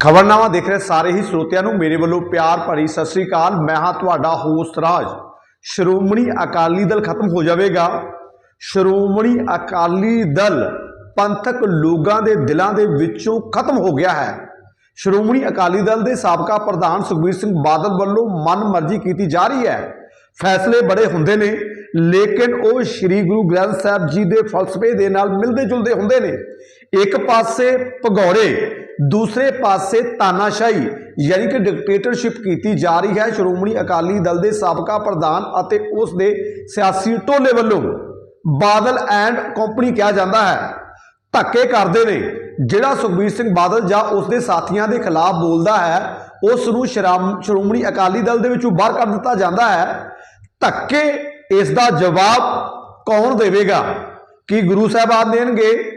ਖਬਰਨਾਮਾ ਦੇਖ ਰਹੇ ਸਾਰੇ ਹੀ ਸਰੋਤਿਆਂ ਨੂੰ ਮੇਰੇ ਵੱਲੋਂ ਪਿਆਰ ਭਰੀ ਸਤਿ ਸ੍ਰੀ ਅਕਾਲ। ਮੈਂ ਹਾਂ ਤੁਹਾਡਾ ਹੋਸਟ ਰਾਜ। ਸ਼੍ਰੋਮਣੀ ਅਕਾਲੀ ਦਲ ਖਤਮ ਹੋ ਜਾਵੇਗਾ। ਸ਼੍ਰੋਮਣੀ ਅਕਾਲੀ ਦਲ ਪੰਥਕ ਲੋਕਾਂ ਦੇ ਦਿਲਾਂ ਦੇ ਵਿੱਚੋਂ ਖਤਮ ਹੋ ਗਿਆ ਹੈ। ਸ਼੍ਰੋਮਣੀ ਅਕਾਲੀ ਦਲ ਦੇ ਸਾਬਕਾ ਪ੍ਰਧਾਨ ਸੁਖਬੀਰ ਸਿੰਘ ਬਾਦਲ ਵੱਲੋਂ ਮਨਮਰਜ਼ੀ ਕੀਤੀ ਜਾ ਰਹੀ ਹੈ। ਫੈਸਲੇ ਬੜੇ ਹੁੰਦੇ ਨੇ, ਲੇਕਿਨ ਉਹ ਸ੍ਰੀ ਗੁਰੂ ਗ੍ਰੰਥ ਸਾਹਿਬ ਜੀ ਦੇ ਫਲਸਫੇ ਦੇ ਨਾਲ ਮਿਲਦੇ ਜੁਲਦੇ ਹੁੰਦੇ ਨੇ। ਇੱਕ ਪਾਸੇ ਭਗੌੜੇ ਦੂਸਰੇ ਪਾਸੇ ਤਾਨਾਸ਼ਾਹੀ, ਯਾਨੀ ਕਿ ਡਿਕਟੇਟਰਸ਼ਿਪ ਕੀਤੀ ਜਾ ਰਹੀ ਹੈ। ਸ਼੍ਰੋਮਣੀ ਅਕਾਲੀ ਦਲ ਦੇ ਸਾਬਕਾ ਪ੍ਰਧਾਨ ਅਤੇ ਉਸ ਦੇ ਸਿਆਸੀ ਟੋਲੇ ਵੱਲੋਂ ਬਾਦਲ ਐਂਡ ਕੰਪਨੀ ਕਿਹਾ ਜਾਂਦਾ ਹੈ, ਧੱਕੇ ਕਰਦੇ ਨੇ। ਜਿਹੜਾ ਸੁਖਬੀਰ ਸਿੰਘ ਬਾਦਲ ਜਾਂ ਉਸ ਦੇ ਸਾਥੀਆਂ ਦੇ ਖਿਲਾਫ ਬੋਲਦਾ ਹੈ, ਉਸ ਨੂੰ ਸ਼ਰਾਮ- ਸ਼੍ਰੋਮਣੀ ਅਕਾਲੀ ਦਲ ਦੇ ਵਿੱਚੋਂ ਬਾਹਰ ਕੱਢ ਦਿੱਤਾ ਜਾਂਦਾ ਹੈ। ਧੱਕੇ, ਇਸ ਦਾ ਜਵਾਬ ਕੌਣ ਦੇਵੇਗਾ? ਕੀ ਗੁਰੂ ਸਾਹਿਬਾਨ ਦੇਣਗੇ?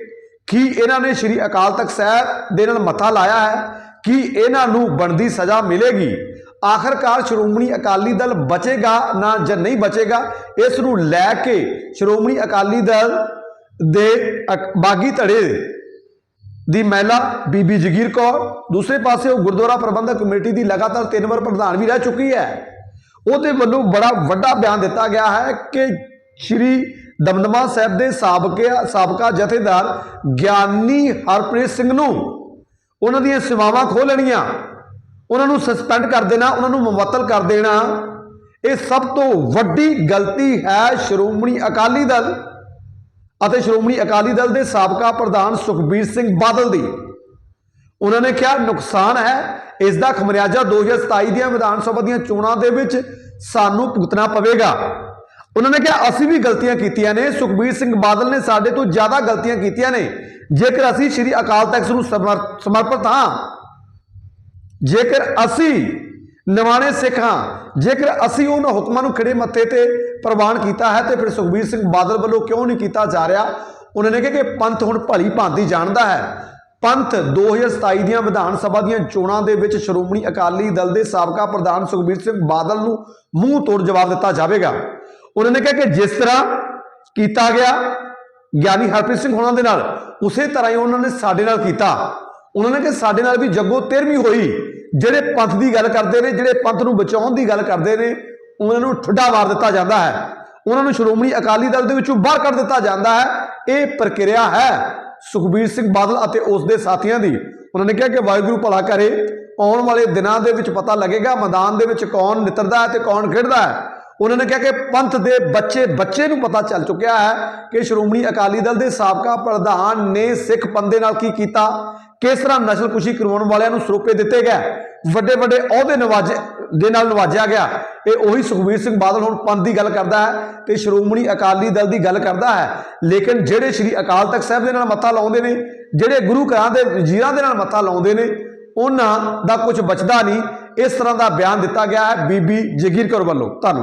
ਕੀ ਇਹਨਾਂ ਨੇ ਸ਼੍ਰੀ ਅਕਾਲ ਤਖਤ ਸਾਹਿਬ ਦੇ ਨਾਲ ਮੱਥਾ ਲਾਇਆ ਹੈ ਕੀ ਇਹਨਾਂ ਨੂੰ ਬਣਦੀ ਸਜ਼ਾ ਮਿਲੇਗੀ। ਆਖਰਕਾਰ ਸ਼੍ਰੋਮਣੀ ਅਕਾਲੀ ਦਲ ਬਚੇਗਾ ਨਾ ਜਾਂ ਨਹੀਂ ਬਚੇਗਾ, ਇਸ ਨੂੰ ਲੈ ਕੇ ਸ਼੍ਰੋਮਣੀ ਅਕਾਲੀ ਦਲ ਦੇ ਅਕ- ਬਾਗੀ ਧੜੇ ਦੀ ਮਹਿਲਾ ਬੀਬੀ ਜਗੀਰ ਕੌਰ, ਦੂਸਰੇ ਪਾਸੇ ਉਹ ਗੁਰਦੁਆਰਾ ਪ੍ਰਬੰਧਕ ਕਮੇਟੀ ਦੀ ਲਗਾਤਾਰ ਤਿੰਨ ਵਾਰ ਪ੍ਰਧਾਨ ਵੀ ਰਹਿ ਚੁੱਕੀ ਹੈ। ਉਹਦੇ ਵੱਲੋਂ ਬੜਾ ਵੱਡਾ ਬਿਆਨ ਦਿੱਤਾ ਗਿਆ ਹੈ ਕਿ ਸ਼੍ਰੀ ਦਮਦਮਾ ਸਾਹਿਬ ਦੇ ਸਾਬਕੇ ਸਾਬਕਾ ਜਥੇਦਾਰ ਗਿਆਨੀ ਹਰਪ੍ਰੀਤ ਸਿੰਘ ਨੂੰ ਉਹਨਾਂ ਦੀਆਂ ਸੇਵਾਵਾਂ ਖੋਹ ਲੈਣੀਆਂ। ਉਹਨਾਂ ਨੂੰ ਸਸਪੈਂਡ ਕਰ ਦੇਣਾ, ਉਹਨਾਂ ਨੂੰ ਮੁਅੱਤਲ ਕਰ ਦੇਣਾ। ਇਹ ਸਭ ਤੋਂ ਵੱਡੀ ਗਲਤੀ ਹੈ ਸ਼੍ਰੋਮਣੀ ਅਕਾਲੀ ਦਲ ਅਤੇ ਸ਼੍ਰੋਮਣੀ ਅਕਾਲੀ ਦਲ ਦੇ ਸਾਬਕਾ ਪ੍ਰਧਾਨ ਸੁਖਬੀਰ ਸਿੰਘ ਬਾਦਲ ਦੀ। ਉਹਨਾਂ ਨੇ ਕਿਹਾ, ਨੁਕਸਾਨ ਹੈ, ਇਸ ਦਾ ਖਮਿਆਜਾ 2027 ਦੀਆਂ ਵਿਧਾਨ ਸਭਾ ਦੀਆਂ ਚੋਣਾਂ ਦੇ ਵਿੱਚ ਸਾਨੂੰ ਭੁਗਤਣਾ ਪਵੇਗਾ। ਉਹਨਾਂ ਨੇ ਕਿਹਾ, ਅਸੀਂ ਵੀ ਗਲਤੀਆਂ ਕੀਤੀਆਂ ਨੇ। ਸੁਖਬੀਰ ਸਿੰਘ ਬਾਦਲ ਨੇ ਸਾਡੇ ਤੋਂ ਜ਼ਿਆਦਾ ਗਲਤੀਆਂ ਕੀਤੀਆਂ ਨੇ। ਜੇਕਰ ਅਸੀਂ ਸ੍ਰੀ ਅਕਾਲ ਤਖਤ ਨੂੰ ਸਮਰ- ਸਮਰਪਿਤ ਹਾਂ, ਜੇਕਰ ਅਸੀਂ ਨਵਾਣੇ ਸਿੱਖ ਹਾਂ, ਜੇਕਰ ਅਸੀਂ ਉਹਨਾਂ ਹੁਕਮਾਂ ਨੂੰ ਖੜੇ ਮੱਥੇ ਤੇ ਪ੍ਰਵਾਨ ਕੀਤਾ ਹੈ, ਤੇ ਫਿਰ ਸੁਖਬੀਰ ਸਿੰਘ ਬਾਦਲ ਵੱਲੋਂ ਕਿਉਂ ਨਹੀਂ ਕੀਤਾ ਜਾ ਰਿਹਾ? ਉਹਨਾਂ ਨੇ ਕਿਹਾ ਕਿ ਪੰਥ ਹੁਣ ਭਲੀ ਭਾਂਤੀ ਜਾਣਦਾ ਹੈ। ਪੰਥ 2027 ਦੀਆਂ ਵਿਧਾਨ ਸਭਾ ਦੀਆਂ ਚੋਣਾਂ ਦੇ ਵਿੱਚ ਸ਼੍ਰੋਮਣੀ ਅਕਾਲੀ ਦਲ ਦੇ ਸਾਬਕਾ ਪ੍ਰਧਾਨ ਸੁਖਬੀਰ ਸਿੰਘ ਬਾਦਲ ਨੂੰ ਮੂੰਹ ਤੋੜ ਜਵਾਬ ਦਿੱਤਾ ਜਾਵੇਗਾ। ਉਹਨਾਂ ਨੇ ਕਿਹਾ ਕਿ ਜਿਸ ਤਰ੍ਹਾਂ ਕੀਤਾ ਗਿਆ, ਗਿਆਨੀ ਹਰਪ੍ਰੀਤ ਸਿੰਘ ਹੋਣਾ ਦੇ ਨਾਲ, ਉਸੇ ਤਰ੍ਹਾਂ ਹੀ ਉਹਨਾਂ ਨੇ ਸਾਡੇ ਨਾਲ ਕੀਤਾ। ਉਹਨਾਂ ਨੇ ਕਿ ਸਾਡੇ ਨਾਲ ਵੀ ਜੱਗੋ ਤੇਰਵੀਂ ਹੋਈ, ਜਿਹੜੇ ਪੰਥ ਦੀ ਗੱਲ ਕਰਦੇ ਨੇ, ਜਿਹੜੇ ਪੰਥ ਨੂੰ ਬਚਾਉਣ ਦੀ ਗੱਲ ਕਰਦੇ ਨੇ, ਉਹਨਾਂ ਨੂੰ ਠੁੱਡਾ ਮਾਰ ਦਿੱਤਾ ਜਾਂਦਾ ਹੈ। ਉਹਨਾਂ ਨੂੰ ਸ਼੍ਰੋਮਣੀ ਅਕਾਲੀ ਦਲ ਦੇ ਵਿੱਚੋਂ ਬਾਹਰ ਕੱਢ ਦਿੱਤਾ ਜਾਂਦਾ ਹੈ। ਇਹ ਪ੍ਰਕਿਰਿਆ ਹੈ ਸੁਖਬੀਰ ਸਿੰਘ ਬਾਦਲ ਅਤੇ ਉਸ ਦੇ ਸਾਥੀਆਂ ਦੀ। ਉਹਨਾਂ ਨੇ ਕਿਹਾ ਕਿ ਵਾਹਿਗੁਰੂ ਭਲਾ ਕਰੇ, ਆਉਣ ਵਾਲੇ ਦਿਨਾਂ ਦੇ ਵਿੱਚ ਪਤਾ ਲੱਗੇਗਾ, ਮੈਦਾਨ ਦੇ ਵਿੱਚ ਕੌਣ ਨਿਤਰਦਾ ਹੈ ਤੇ ਕੌਣ ਖੇਡਦਾ ਹੈ। ਉਹਨਾਂ ਨੇ ਕਿਹਾ ਕਿ ਪੰਥ ਦੇ ਬੱਚੇ ਬੱਚੇ ਨੂੰ ਪਤਾ ਚੱਲ ਚੁੱਕਿਆ ਹੈ ਕਿ ਸ਼੍ਰੋਮਣੀ ਅਕਾਲੀ ਦਲ ਦੇ ਸਾਬਕਾ ਪ੍ਰਧਾਨ ਨੇ ਸਿੱਖ ਪੰਦੇ ਨਾਲ ਕੀ ਕੀਤਾ, ਕਿਸ ਤਰ੍ਹਾਂ ਨਸਲਕੁਸ਼ੀ ਕਰਵਾਉਣ ਵਾਲਿਆਂ ਨੂੰ ਸਰੋਪੇ ਦਿੱਤੇ ਗਏ, ਵੱਡੇ ਵੱਡੇ ਅਹੁਦੇ ਨਵਾਜੇ ਦੇ ਨਾਲ ਨਵਾਜਿਆ ਗਿਆ। ਇਹ ਉਹੀ ਸੁਖਬੀਰ ਸਿੰਘ ਬਾਦਲ ਹੁਣ ਪੰਥ ਦੀ ਗੱਲ ਕਰਦਾ ਹੈ ਤੇ ਸ਼੍ਰੋਮਣੀ ਅਕਾਲੀ ਦਲ ਦੀ ਗੱਲ ਕਰਦਾ ਹੈ। ਲੇਕਿਨ ਜਿਹੜੇ ਸ਼੍ਰੀ ਅਕਾਲ ਤਖਤ ਸਾਹਿਬ ਦੇ ਨਾਲ ਮੱਥਾ ਲਾਉਂਦੇ ਨੇ, ਜਿਹੜੇ ਗੁਰੂ ਘਰਾਂ ਦੇ ਵਜ਼ੀਰਾਂ ਦੇ ਨਾਲ ਮੱਥਾ ਲਾਉਂਦੇ ਨੇ, ਉਹਨਾਂ ਦਾ ਕੁਝ ਬਚਦਾ ਨਹੀਂ। ਇਸ ਤਰ੍ਹਾਂ ਦਾ ਬਿਆਨ ਦਿੱਤਾ ਗਿਆ ਹੈ। ਬੀਬੀ ਜਗੀਰ ਕੌਰ ਵੱਲੋਂ। ਧੰਨਵਾਦ।